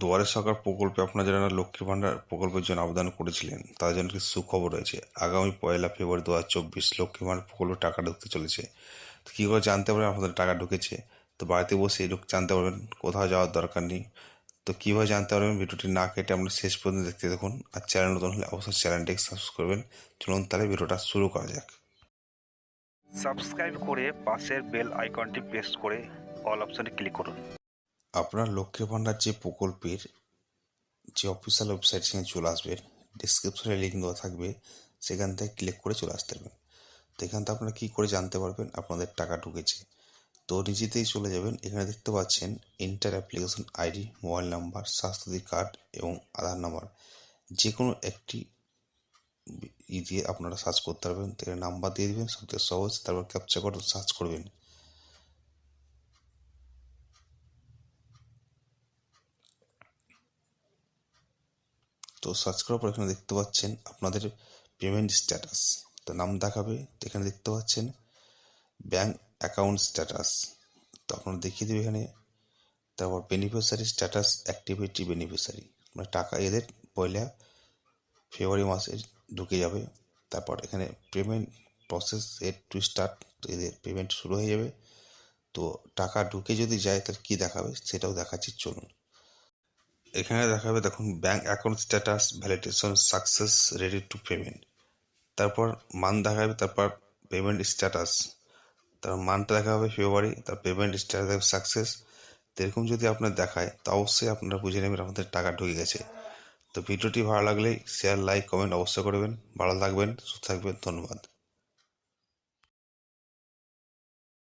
দুয়ারে সরকার প্রকল্পে আপনারা যারা লক্ষ্মীর ভাণ্ডার প্রকল্পের জন্য আবেদন করেছিলেন তাদের জন্য কিছু সুখবর রয়েছে। আগামী পয়লা ফেব্রুয়ারি দু হাজার চব্বিশ লক্ষ্মীর ভাণ্ডার প্রকল্পে টাকা ঢুকতে চলেছে। তো কী করে জানতে পারবেন আপনাদের টাকা ঢুকেছে? তো বাড়িতে বসে এই জানতে পারবেন, কোথাও যাওয়ার দরকার নেই। তো কীভাবে জানতে পারবেন ভিডিওটি না কেটে আপনারা শেষ পর্যন্ত দেখতে দেখুন আর চ্যানেল নতুন হলে অবশ্যই চ্যানেলটিকে সাবস্ক্রাইব করবেন। চলুন তাহলে ভিডিওটা শুরু করা যাক। সাবস্ক্রাইব করে পাশের বেল আইকনটি প্রেস করে অল অপশনে ক্লিক করুন। আপনার লক্ষ্মীর ভাণ্ডার যে প্রকল্পের যে অফিসিয়াল ওয়েবসাইট সেখানে চলে আসবেন ডিসক্রিপশনে লিঙ্ক দেওয়া থাকবে, সেখান থেকে ক্লিক করে চলে আসতে পারবেন। তো এখান থেকে আপনারা কী করে জানতে পারবেন? আপনাদের টাকা ঢুকেছে। তো নিজেতেই চলে যাবেন, এখানে দেখতে পাচ্ছেন enter application ID mobile number Swasthya Sathi card এবং আধার নাম্বার যে কোনো একটি ই দিয়ে আপনারা সার্চ করতে পারবেন। তো নাম্বার দিয়ে দেবেন, সবথেকে সহজ, তারপর ক্যাপচা করে সার্চ করবেন। তো সার্চ করার পর এখানে দেখতে পাচ্ছেন আপনাদের পেমেন্ট স্ট্যাটাস তো নাম দেখাবে, তো এখানে দেখতে পাচ্ছেন ব্যাঙ্ক অ্যাকাউন্ট স্ট্যাটাস তো আপনারা দেখিয়ে দেবে এখানে, তারপর বেনিফিশিয়ারি স্ট্যাটাস অ্যাক্টিভিটি বেনিফিশিয়ারি মানে টাকা এদের পয়লা ফেব্রুয়ারি মাসে ঢুকে যাবে। তারপর এখানে পেমেন্ট প্রসেস এর টু স্টার্ট তো এদের পেমেন্ট শুরু হয়ে যাবে। তো টাকা ঢুকে যদি যায়, তাহলে কী দেখাবে? সেটাও দেখাচ্ছি, চলুন। এখানে দেখা দেখাবে দেখুন bank account status validation success ready to payment তারপর মান দেখা দেখাবে, তারপর পেমেন্ট স্ট্যাটাস তার মানটা দেখা হবে ফেব্রুয়ারি তার পেমেন্ট স্ট্যাটাস সাকসেস এরকম যদি আপনার দেখায়, তো অবশ্যই আপনারা বুঝে নেবেন আমাদের টাকা ঢুকে গেছে। তো ভিডিওটি ভালো লাগলে শেয়ার লাইক কমেন্ট অবশ্যই করবেন। ভালো থাকবেন, সুস্থ থাকবেন, ধন্যবাদ।